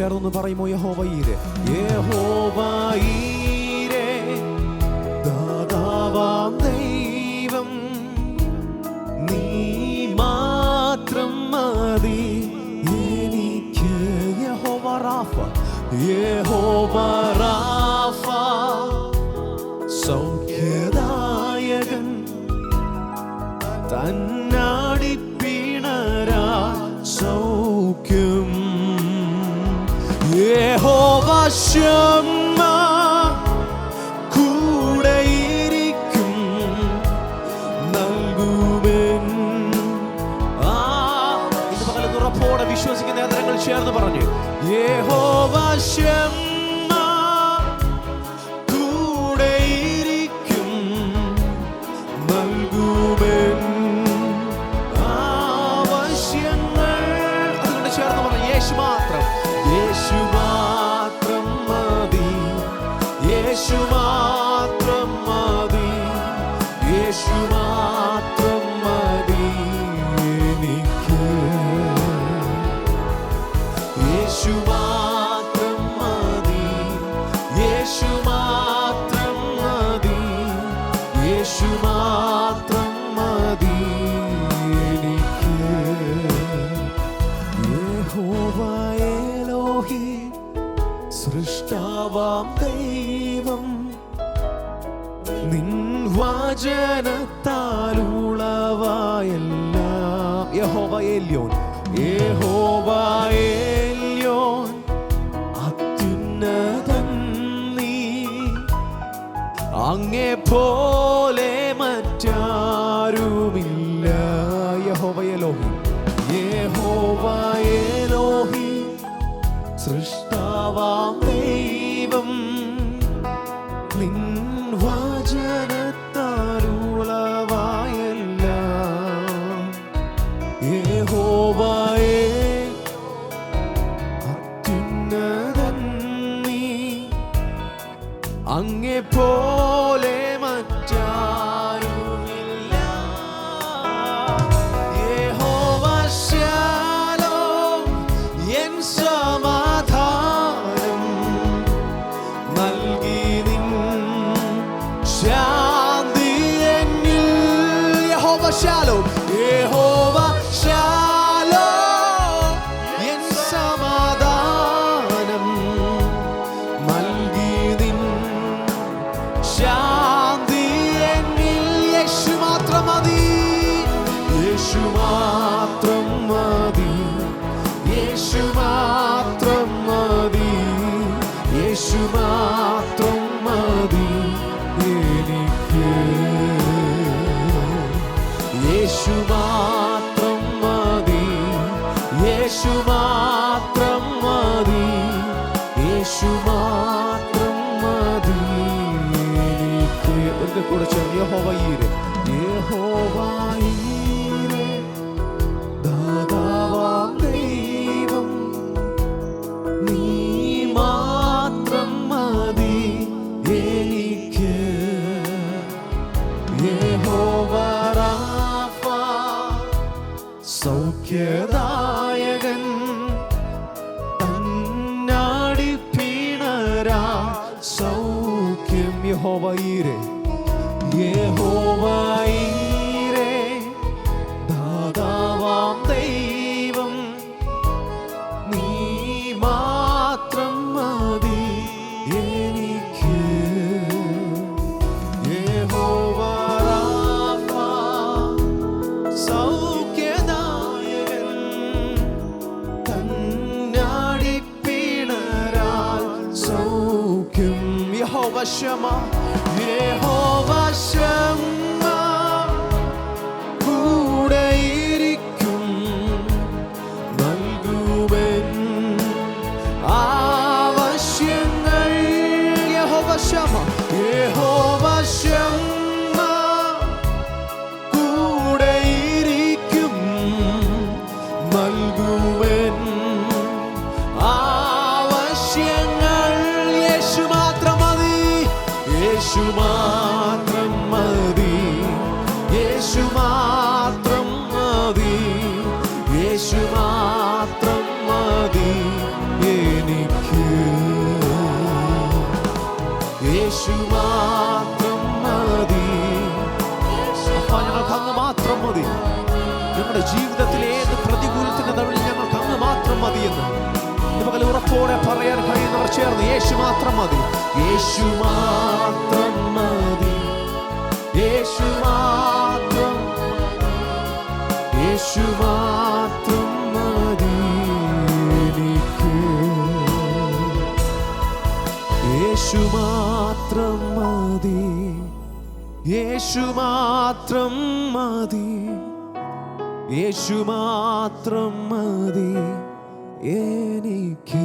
സൗഖ്യം ചേർന്ന് പറയുമോ യഹോവയിരെ യഹോവയിരെ ദാതാവാം ദൈവം നീ മാത്രം മതി. എനിക്ക് യഹോവ റാഫ യഹോവ റാഫ. സൗഖ്യദായകൻ തന്നാടിപ്പിണരാ സൗഖ്യം യഹോവ ശമ്മ കൂടെയിരിക്കും നൽകുമെൻ. ആ ഇത് പകലത്ത് ഉറപ്പോടെ വിശ്വസിക്കുന്ന നേത്രങ്ങൾ ചേർന്ന് പറഞ്ഞു യഹോവ ശമ്മ യേശു മാത്രം മതി യേശു മാത്രം മതി എനിക്ക്. എനിക്ക്. യഹോവയേലോഹി സൃഷ്ടാവാം ദൈവം. വചനത്താലുളവായെല്ലാം യഹോവയേല്യോൻ യഹോവയേല്യോൻ അത്യുന്നതൻ നീ. അങ്ങേ പോലെ മറ്റാരുമില്ല. യഹോവയലോഹി യഹോവയലോഹി സൃഷ്ടാവാം ദൈവം. പോലെ യേശു മാത്രം മതി. യേശു മാത്രം മതി എനിക്ക്. യേശു മാത്രം മതി. യേശു മാത്രം മതി. യേശു മാത്രം മതി എനിക്ക്. എന്റെ കൂടെ ചേർന്ന് യഹോവയീരെ യഹോവയീരെ സൗഖ്യദായകൻ തന്നാടി സൗഖ്യം യഹോവയിരെ യഹോവയിരെ യഹോവ ശമ യഹോവ ശമ കൂടെയിരിക്കും നൽകുവൻ ആവശ്യങ്ങൾ. യഹോവ ശമ യഹോവ ശമ കൂടെയിരിക്കും നൽകുവൻ നമ്മുടെ ജീവിതത്തിലെ ഏത് പ്രതികൂലത്തിന്റെ നടുവിൽ ഞങ്ങൾ തന്നു മാത്രം മതിയെന്ന് പകൽ ഉറപ്പോടെ പറയാൻ കഴിയുന്നവർ ചേർന്ന് യേശു മാത്രം മതി. യേശു മാത്രം മതി. യേശു മാത്രം. യേശു മാത്രം മതി എനിക്ക്. യേശു മാത്രം മതി. യേശു മാത്രം മതി. യേശു മാത്രം മതി എനിക്ക്.